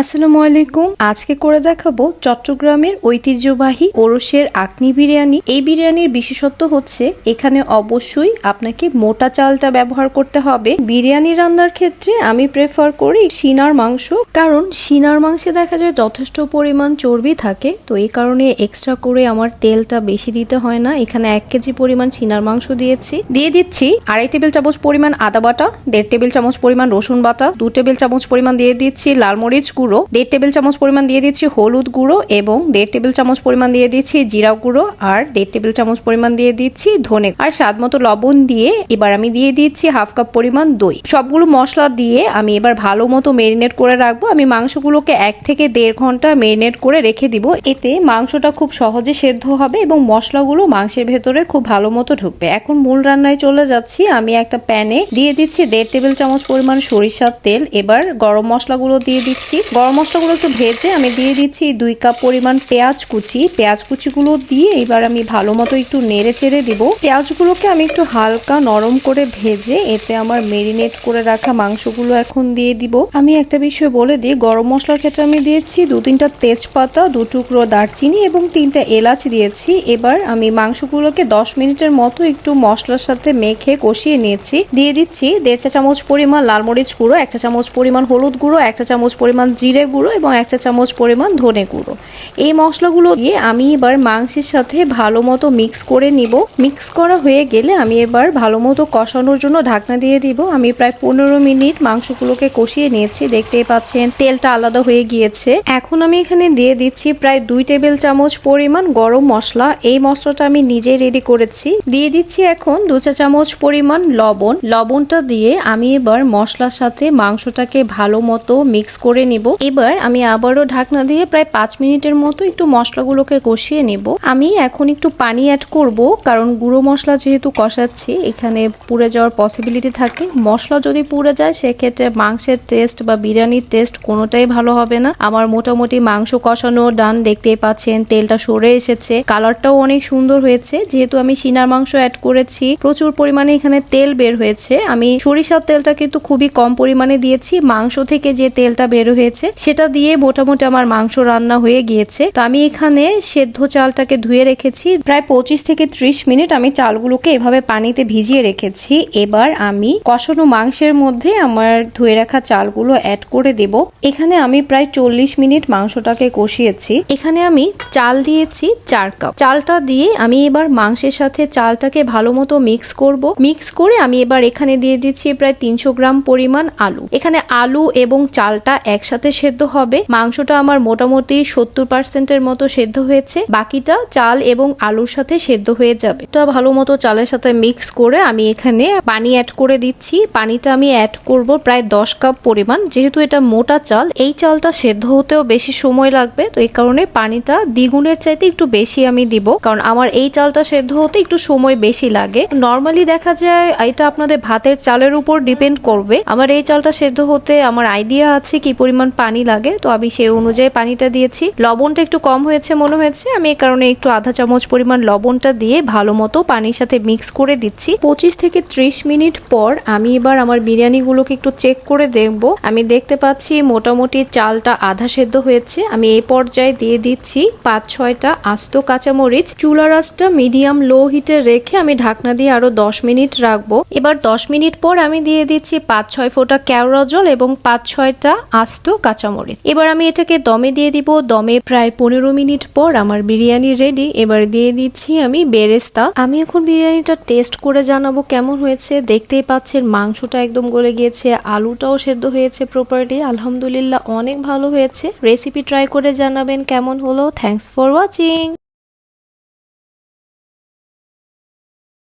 আসসালামু আলাইকুম। আজকে করে দেখাবো চট্টগ্রামের ঐতিহ্যবাহী ওরসের আকনি বিরিয়ানি। এই বিরিয়ানির বিশেষত্ব হচ্ছে, এখানে অবশ্যই আপনাকে মোটা চালটা ব্যবহার করতে হবে। বিরিয়ানি রান্নার ক্ষেত্রে আমি প্রেফার করি সিনার মাংস, কারণ সিনার মাংসে দেখা যায় যথেষ্ট পরিমাণ চর্বি থাকে। তো এই কারণে এক্সট্রা করে আমার তেলটা বেশি দিতে হয় না। এখানে এক কেজি পরিমাণ সিনার মাংস দিয়েছি। দিয়ে দিচ্ছি আড়াই টেবিল চামচ পরিমাণ আদা বাটা, দেড় টেবিল চামচ পরিমাণ রসুন বাটা, দু টেবিল চামচ পরিমাণ দিয়ে দিচ্ছি লাল মরিচ গুঁড়ো, দেড় টেবিল চামচ পরিমাণ দিয়ে দিচ্ছি হলুদ গুঁড়ো এবং দেড় টেবিল চামচ পরিমাণ দিয়ে দিচ্ছি জিরা গুঁড়ো আর দেড় টেবিল চামচ পরিমাণ দিয়ে দিচ্ছি ধনে আর স্বাদ মতো লবণ দিয়ে এবার আমি দিয়ে দিচ্ছি হাফ কাপ পরিমাণ দই। সবগুলো মশলা দিয়ে আমি এবার ভালো মতো মেরিনেট করে রাখব। আমি মাংসগুলোকে এক থেকে দেড় ঘণ্টা মেরিনেট করে রেখে দিব। এতে মাংসটা খুব সহজে সেদ্ধ হবে এবং মশলাগুলো মাংসের ভেতরে খুব ভালো মতো ঢুকবে। এখন মূল রান্নায় চলে যাচ্ছি। আমি একটা প্যানে দিয়ে দিচ্ছি দেড় টেবিল চামচ পরিমাণ সরিষার তেল। এবার গরম মশলাগুলো দিয়ে দিচ্ছি। গরম মশলাগুলো একটু ভেজে আমি দিয়ে দিচ্ছি দুই কাপ পরিমাণ পেঁয়াজ কুচি। পেঁয়াজ কুচিগুলো দিয়ে এবার আমি ভালো মতো একটু নেড়ে চেড়ে দিব। পেঁয়াজগুলোকে আমি একটু হালকা নরম করে ভেজে এতে আমার মেরিনেট করে রাখা মাংসগুলো এখন দিয়ে দিব। আমি একটা বিষয় বলে দিই, গরম মশলার ক্ষেত্রে আমি দিয়েছি দু তিনটা তেজপাতা, দু টুকরো দারচিনি এবং তিনটা এলাচ দিয়েছি। এবার আমি মাংসগুলোকে দশ মিনিটের মতো একটু মশলার সাথে মেখে কষিয়ে নিয়েছি। দিয়ে দিচ্ছি দেড় চা চামচ পরিমাণ লাল মরিচ গুঁড়ো, এক চা চামচ পরিমাণ হলুদ গুঁড়ো, এক চা চামচ পরিমাণ জিরে গুঁড়ো এবং এক চা চামচ পরিমাণ ধনে গুঁড়ো। এই মশলাগুলো দিয়ে আমি এবার মাংসের সাথে ভালো মতো মিক্স করে নিব। মিক্স করা হয়ে গেলে আমি এবার ভালো মতো কষানোর জন্য ঢাকনা দিয়ে দিব। আমি প্রায় পনেরো মিনিট মাংসগুলোকে কষিয়ে নিয়েছি। দেখতেই পাচ্ছেন, তেলটা আলাদা হয়ে গিয়েছে। এখন আমি এখানে দিয়ে দিচ্ছি প্রায় দুই টেবিল চামচ পরিমাণ গরম মশলা। এই মশলাটা আমি নিজে রেডি করেছি। দিয়ে দিচ্ছি এখন দু চা চামচ পরিমাণ লবণ। লবণটা দিয়ে আমি এবার মশলার সাথে মাংসটাকে ভালো মতো মিক্স করে নিব। এবার আমি আবারও ঢাকনা দিয়ে প্রায় পাঁচ মিনিটের মতো একটু মশলাগুলোকে কষিয়ে নেব। আমি এখন একটু পানি অ্যাড করব, কারণ গুঁড়ো মশলা যেহেতু কষাচ্ছি, এখানে পুড়ে যাওয়ার পসিবিলিটি থাকে। মশলা যদি পুড়ে যায়, সেক্ষেত্রে মাংসের টেস্ট বা বিরিয়ানির টেস্ট কোনোটাই ভালো হবে না। আমার মোটামুটি মাংস কষানো ডান দেখতেই পাচ্ছেন, তেলটা সরে এসেছে। কালারটাও অনেক সুন্দর হয়েছে। যেহেতু আমি সিনার মাংস অ্যাড করেছি, প্রচুর পরিমাণে এখানে তেল বের হয়েছে। আমি সরিষার তেলটা কিন্তু খুবই কম পরিমাণে দিয়েছি। মাংস থেকে যে তেলটা বের হয়েছে সেটা দিয়ে মোটামুটি আমার মাংস রান্না হয়ে গিয়েছে। তো আমি এখানে সেদ্ধ চালটাকে ধুয়ে রেখেছি। প্রায় পঁচিশ থেকে ত্রিশ মিনিট আমি চালগুলোকে এভাবে পানিতে ভিজিয়ে রেখেছি। এবার আমি কষানো মাংসের মধ্যে আমার ধুয়ে রাখা চালগুলো অ্যাড করে দেব। এখানে আমি প্রায় চল্লিশ মিনিট মাংসটাকে কষিয়েছি। এখানে আমি চাল দিয়েছি চার কাপ। চালটা দিয়ে আমি এবার মাংসের সাথে চালটাকে ভালো মতো মিক্স করব। মিক্স করে আমি এবার এখানে দিয়ে দিচ্ছি প্রায় তিনশো গ্রাম পরিমাণ আলু। এখানে আলু এবং চালটা একসাথে সেদ্ধ হবে। মাংসটা আমার মোটামুটি সত্তর পার্সেন্টের মতো সেদ্ধ হয়েছে। বাকিটা চাল এবং আলুর সাথে সেদ্ধ হয়ে যাবে। এটা ভালো মতো চালের সাথে মিক্স করে আমি এখানে পানি অ্যাড করে দিচ্ছি। পানিটা আমি অ্যাড করব প্রায় দশ কাপ পরিমাণ। যেহেতু এটা মোটা চাল, এই চালটা সেদ্ধ হতেও বেশি সময় লাগবে। তো এই কারণে পানিটা দ্বিগুণের চাইতে একটু বেশি আমি দিব। কারণ আমার এই চালটা সেদ্ধ হতে একটু সময় বেশি লাগে। নর্মালি দেখা যায়, এটা আপনাদের ভাতের চালের উপর ডিপেন্ড করবে। আমার এই চালটা সেদ্ধ হতে আমার আইডিয়া আছে কি পরিমাণ পানি লাগে, তো আমি সেই অনুযায়ী পানিটা দিয়েছি। লবণটা একটু কম হয়েছে মনে হয়েছে, আমি এই কারণে একটু আধা চামচ পরিমাণ লবণটা দিয়ে ভালো মতো পানির সাথে মিক্স করে দিচ্ছি। পঁচিশ থেকে ত্রিশ মিনিট পর আমি এবার আমার বিরিয়ানিগুলোকে একটু চেক করে দেখব। আমি দেখতে পাচ্ছি মোটামুটি চালটা আধা সেদ্ধ হয়েছে। আমি এই পর্যায়ে দিয়ে দিচ্ছি পাঁচ ছয়টা আস্ত কাঁচামরিচ। চুলা রাসটা মিডিয়াম লো হিটে রেখে আমি ঢাকনা দিয়ে আরও দশ মিনিট রাখব। এবার দশ মিনিট পর আমি দিয়ে দিচ্ছি পাঁচ ছয় ফোঁটা কেওড়া জল এবং পাঁচ ছয়টা আস্ত কাঁচামরিচ। এবার আমি এটাকে দমে দিয়ে দিব। দমে প্রায় পনেরো মিনিট পর আমার বিরিয়ানি রেডি এবার দিয়ে দিচ্ছি আমি বেরেস্তা। আমি এখন বিরিয়ানিটা টেস্ট করে জানাব কেমন হয়েছে। দেখতেই পাচ্ছেন মাংসটা একদম গলে গিয়েছে। আলুটাও সেদ্ধ হয়েছে প্রপারলি আলহামদুলিল্লাহ অনেক ভালো হয়েছে। রেসিপি ট্রাই করে জানাবেন কেমন হলো। Thanks for watching